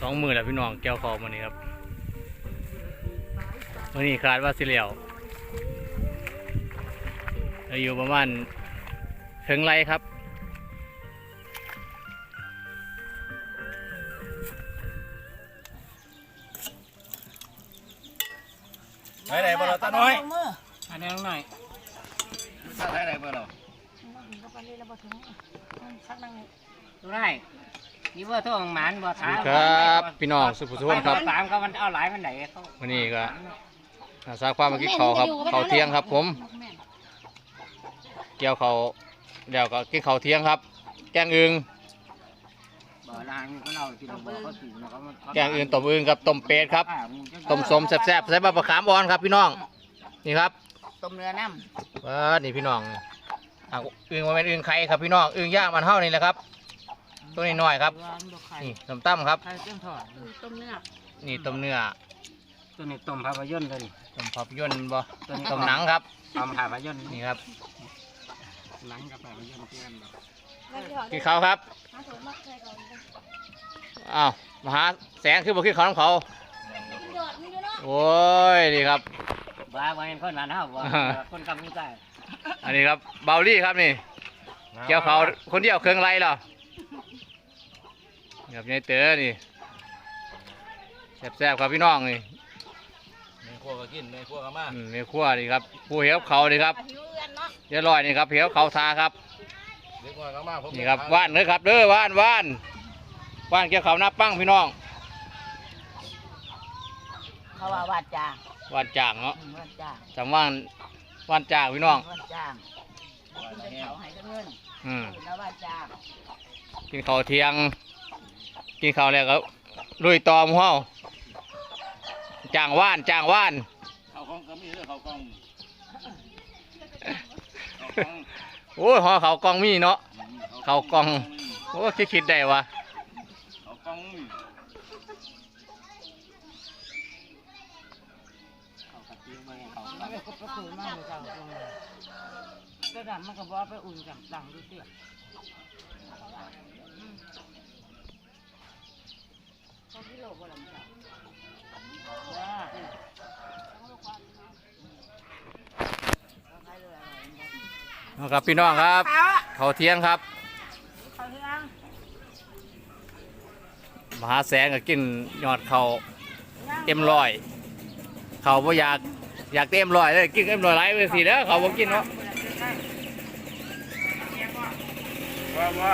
สองมือแหละพี่น้องแก้วคอมานี่ครับวันนี้คาดว่าสิเหลียวอายุประมาณถึงไรครับไหนไหนบ่เราตาน้อยอันนี้หน่อยไหนไหนบ่เราดูได้ นี่ว่าท่วงหมานบ่ถามครับพี่น้องสุภุชนครับถามเขามันเอาหลายมันไหนเขาวันนี้ก็อาสาความเมื่อกี้เขาครับเขาเที่ยงครับผม เกี่ยวเขาเดี๋ยวก็กินเขาเที่ยงครับ แกงอึงบ่ลางก็เราที่เราบอกเขาสูงนะเขามันแกงอึงต้มอึงกับต้มเป็ดครับต้มสมแซ่บๆใส่ใบมะขามอ่อนครับพี่น้องนี่ครับต้มเนื้อน้ว้านี่พี่น้องอะอึงมาเป็นอึงไข่ครับพี่น้องอึงย่างมันเท่านี่แหละครับ ตัวนี้น้อยครับ นี่น้ำตั้มครับ ไข่เจ้มทอดต้มเนื้อนี่ต้มเนื้อตัวนี้ต้มภาพยนตร์ตัวนี้ ต้มภาพยนตร์บ่ตัวนี้ ต้มหนังครับต้มภาพยนตร์นี่ครับ หนังกับภาพยนตร์เพื่อนแบบกินข้าวครับมาถูกมากใส่ก่อนอ้าวมาหาแสงคือบ่คือเขาน้ำเขาหยอดนี่ด้วยเนาะโอ้ยนี่ครับบ้าว่าเป็นคนนั้นเฮาบ่คนกำมือใต้อันนี้ครับเบาลี่ครับนี่เกี่ยวเขาคนเดียวเครื่องไรเหรอนี่ ครับยายเต๋อนี่แซ่บๆครับพี่น้องนี่ในครัวก็กินในครัวก็มาอืมในครัวนี่ครับผู้เหี่ยวเขานี่ครับหิวเงินเนาะเดี๋ยวลอยนี่ครับเหี่ยวเขาทาครับ เด็กน้อยก็มาผมนี่ครับว่านเลยครับเด้อว่านว่านว่านเกี่ยวเขาหน้าปั้งพี่น้องเขาว่าวาดจ้างว่านจ่างเนาะอืมวาดจ้างจำว่านว่านจ่างพี่น้องวาดจ้างกินแต่เขาให้แต่เงินอืม แล้ววาดจ้างกินข้าวเที่ยง กินข้าวแล้วก็ลุยตอหมเฮาจ่างว่านจ่างว่านเขากล้องก็มีเรื่องเขากล้องโอ้ยหอเขากองมีเนาะเขากล้องโอ้คิดคิดได้วะเขากล้องมีเขากะทิมาเขามันก็ไปคุยมากเลยจ้างก็ดำมันก็บอกไปอุ่นจังจังดูสิสอ งกิโลบ่ลำจ้ะว่าเอาครับพี่น้องครับ เขาเที่ยงครับเขาเที่ยงมหาแสงก็กินยอดเขาเอ็มลอย เขาบ่อยากอยากเต็มลอยเลยกินเอ็มลอยไรไปสิเด้อเขาบ่กินเนาะว่าว่า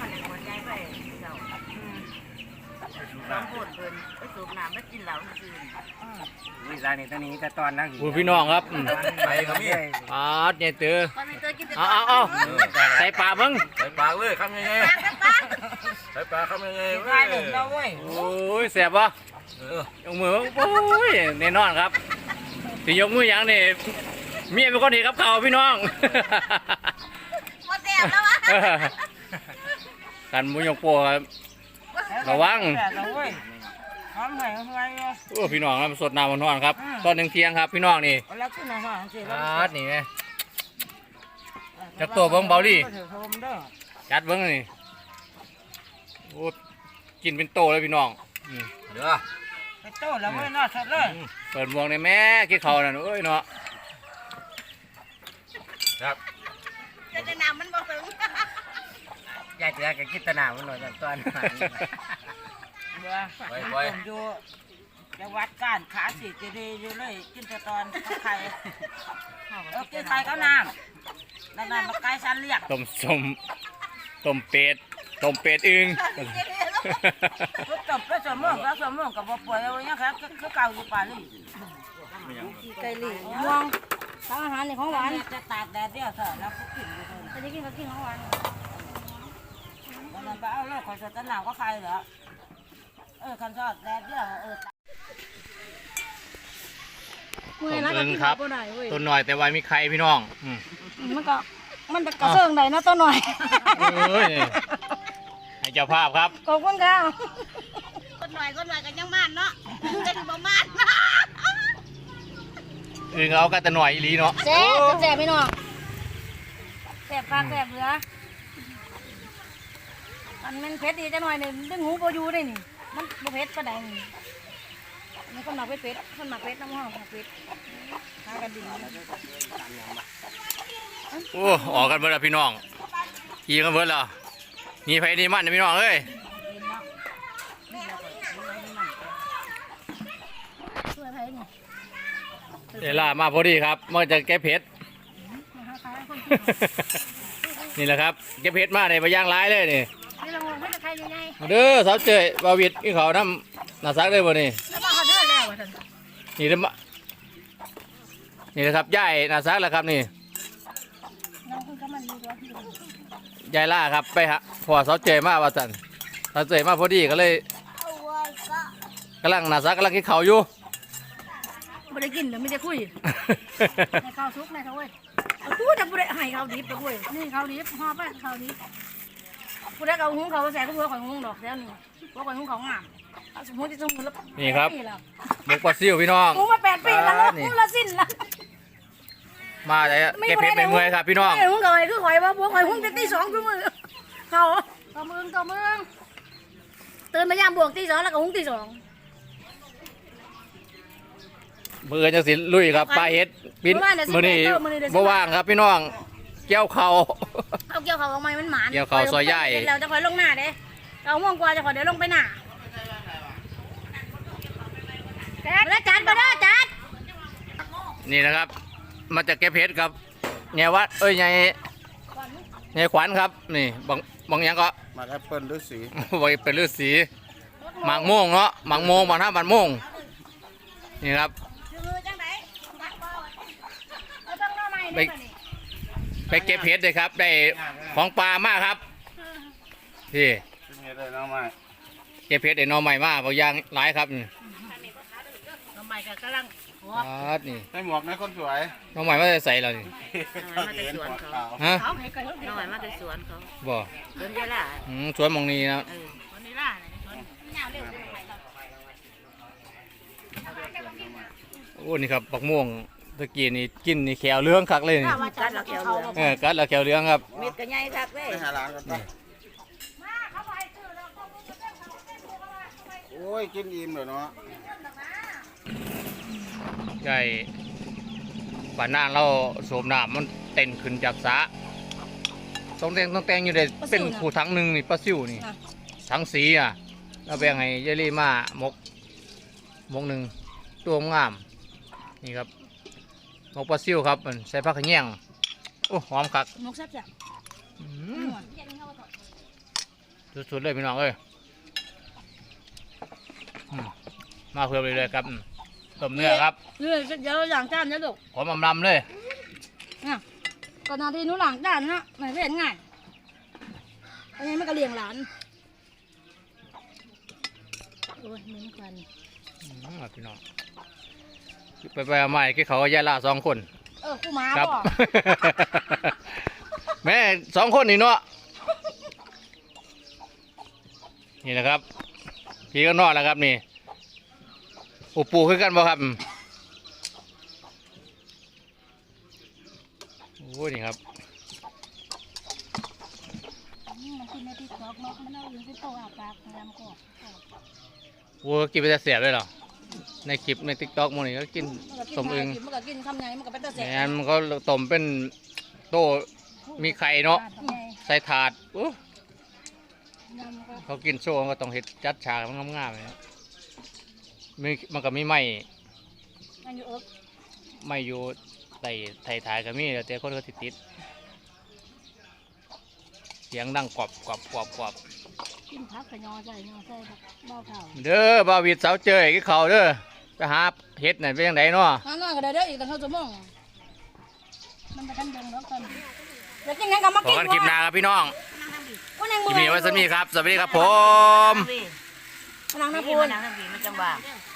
ขันหัวใจไปเจ้า สองคนเพิ่นไปสูบน้ำแล้วกินเหล้าคืนวิซานี่ตัวนี้แต่ตอนนั้นคุณพี่น้องครับอืมไปก็มีปาดเนี่ยเตือตอนนี้เจอกินแต่เอาเอาเอาใส่ปากมึงใส่ปากเลยคำยังไงใส่ปากคำยังไงกินได้หนึ่งแล้วเว้ยโอ้ยแสบปะเออยกมือโอ้ยแน่นอนครับสิยกมือหยังนี่เมียเป็นคนเห็นกับเขาวพี่น้องมาแซ่บแล้ววะ กันมุยกโปครับ ระวังแล้วเว้ยทำไงทำไงอะโอ้พี่น้องครับสดน้ำมันทอนครับตอนหนึ่งเที่ยงครับ พี่น้องนี่เอาแล้วขึ้นมาว่าสิปาดนี่ไงจักตัวเบิ่งเบาดิเดี๋ยวโทรมาเด้อจัดเบิ้งนี่โอ้กินเป็นโตเลยพี่น้องอืมเดี๋ยวไปโต้แล้วเว้ยน่าชัดเลยเปิดหมวงในแม่กี่เขาวนั่นเอ้ยเนาะครับจะจะน้ำมันบ่ถึงยาย เจือกับกิตนามันหน่อยตอนตอนหานี่เบื่อไปผมไปอยู่จังหวัดก้านขาสิจะดีอยู่เลยกินแต่ตอนกับไข่เออกินไข่กับน้ำนั่นน่ะมาไก่สันเลียกต้มสมต้มเป็ดต้มเป็ดอึงก็จบก็สมมองก็สมมองกับบ่ป่วยเอาอย่างครับคือเก่าอยู่ป่านี่ไก่หลี่ม่วงทางอาหารนี่ของหวานจะตากแดดเดียวเถอะแล้วก็กินอยู่เถอะ จะได้กินก็กินของหวานวันนั้น ไปเอาเลิกขอสตนาวก็ใครเหรอ เออคันชอดแดดเดียวเออเมื่อยแล้วก็กินครับบ่ได้เว้ยต้นหน่อยแต่ว่ามีใครพี่น้องอืมมันก็มันจะกระเซิงได้เนาะตัวหน่อย เอ้ยนี่ให้เจ้าภาพครับ ขอบคุณค่ะคนหน่อยคนหน่อยก็ยังมานเนาะก็ถือบ่มานอึงเอากันแต่หน่อยอีหลีเนาะแซ่บแซ่บพี่น้องแซ่บปากแซ่บเหลือ มันมันเผ็ดดีจังหน่อยนี่ดึงหูบ่อยู่ได้นี่ มันบ่เผ็ดปานใดนี่มีคนหมักเผ็ดเผ็ดคนหมักเผ็ดน้ำห้องหมักเผ็ดหากันดีโอ้ออกกันเบิดแล้วพี่น้องยีกันเบิดแล้วนี่ไผนี่มันนะพี่น้องเอ้ยช่วยไผนี่เดี๋ยวล่ามาพอดีครับมันจะแก้เผ็ดมาหาขายคนนี่แหละครับแก้เผ็ดมาในไปย่างร้ายเลยนี่ นี่เราไม่จะใครยังไงมาเด้อสาวเจยบาวิดอีเขาน้ำหนาซักเลยบ่นี่แล้วมาเขาเดือดแล้วท่านนี่เด้อมานี่นะครับยายหนาซักแล้วครับนี่น้องคุณก็มันมีตัวที่ดูยายล่าครับไปฮะพอสาวเจยมาว่าสันสาวเจยมาพอดีก็เลยกำลังหนาซักกำลังกินข้าวอยู่ไม่ได้กินเดี๋ยวไม่ได้คุยในข้าวซุกในเขาเว้ยเอาตู้จะไม่ได้ให้ข้าวดิบไปคุยนี่ข้าวดิบห่อไปข้าวดิบ กูได้เอาหุงเขาไปใส่ก็เพื่อข่อยหุงดอกแล้วนี่ว่าข่อยหุงเขางามเอาสมมติที่สมมติแล้วนี่ครับ แปดปีแล้วหมกปลาซิวพี่น้อง หุงมาแปดปีแล้วอ่านี่ หุงละสิ้นละมาแต่แก้เผ็ดไม่เมื่อยครับพี่น้อง ไม่ได้หุงเขาไอ้คือข่อยว่าพวกข่อยหุงจะตีสองคือมือเขาต่อมือต่อมือตื่นมายามบวกตีสองแล้วก็หุงตีสองมือจังสิลุยครับปลาเฮ็ดปินเมื่อวานเดี๋ยวสิมือนี้ไปเติมมื้อนี้เดี๋ยวสิบ่ว่างครับพี่น้อง เกี่ยวเขา เอาเกี่ยวเขาออกมามันหมานเกี่ยวเขาซอยใหญ่ เราจะคอยลงหน้าเด้เราม่วงกว่าจะคอยเดี๋ยวลงไปหน้าแล้วจัดมาเด้อจัดนี่นะครับ มาจากแก้เผ็ดครับแง่วัดเอ้ยไงไงขวัญครับ นี่บางบางอย่างก็มาแอปเปิ้ลฤาษีไว้เป็นฤาษีหมากโม่วงเนาะหมากโม่วงบางท่าบางโม่วงนี่ครับคือจังไหนเอาต้องหน้าใหม่ไป ได้ป่ะนี่ไปเก็บเห็ดเลยครับ ได้ของปลามากครับพี่เป็นไงได้น้องไม้เก็บเห็ดได้หนอใหม่มากบางอย่างหลายครับนี่ทำไมก็กำลังครับนี่ได้หมวกนะคนสวยหนอใหม่ไม่ได้ใส่แล้วนี่มาแต่สวนเขาฮะเขาให้ไก่เขาให้น้อยมาแต่สวนเขาบ่สวนยายล่ะอืมสวนหมองนี้นะเออวันนี้ล่ะสวนโอ้นี่ครับบักม่วง ตะกี้นี่กินนี่แขวเหลื้องคักเลยนี่ว่าจัดเราเกี่ยวเรือเออกัดแล้วแขวเหลื้องครับเม็ดก็ใหญ่คักเลยไปหาร้านกันปะโอ้ย กินอิ่มเลยเนาะใช่ป่านนางเราโสมน้ำมันเต้นขึ้นจากสระต้องแต่งต้องแต่งอยู่ได้เป็นขู่ถังหนึ่งนี่ปลาซิวนี่ถังสีอะเราแบ่งให้เยลี่มามกมกหนึ่งตัวงาม นี่ครับ มกปลาซิวครับมันใส่ผักขะแยงโอ้หอมคักนกแซ่บอืมสุดๆเลยพี่น้องเอ้ยอืมมาเพิ่มเลยเลยๆครับอืมต้มเนื้อครับๆเรื่องเดี๋ยวหลังจานนะลูกหอมอำลำเลยเนี่ยก่อนหน้าที่หนูหลังจานนะไม่เห็นง่ายอันนี้มันก็เลี้ยงหลานโอ้ยเหมือนกัน อืมพี่น้อง ไปไปๆมาๆกี่เขาก็แย่ละสองคน เออคู่หมาครับพ่อแม่สองคนนี่เนาะนี่นะครับ พี่ก็นอนแล้วครับนี่อุปูคือกันบ่ครับโอ้ยนี่ครับมันกินในที่ตอกนกมันเอาอยู่ที่โต๊ะอาปากน้ำก็โอ้ยกินไปแต่เสียบเลยเหรอ ในคลิปในติ๊กต็อกมันนี่ก็กินมันก็กินต้มอึงมันก็กินคำไงมันก็เป็นตะแสแหนมันก็ต้มเป็นโตมีไข่เนาะใส่ถาดอู้เขากินโซ่ก็ต้องเห็ดจัดฉากมันงามๆเลยนะมีมันก็มีไม้อันอยู่เอิบไม้อยู่ไต่ไถ่ถ่ายก็มีแล้วแต่คนก็ติดติดเสียงดังกรอบกรอบกรอบกรอบ กินผักขยอใส่ยอใส่ผักเบ้าเข่าเด้อบาวิดสาวเจยกี่เขาเด้อไปหาเห็ดน่ะเป็นยังไงเนาะน้าน้อยก็ได้เด้ออีกตั้งเขาจะมองมันไปทันเดิงแล้วกันเดี๋ยวกินงั้นก็มาขอกินกันคลิปหน้าครับพี่น้องวันนึงคลิปนี้ไว้สักนี้ครับ สวัสดีครับผมพี่นั่งนี่น้ำปูมันนนั่งทั้งพี่มันจังหวะม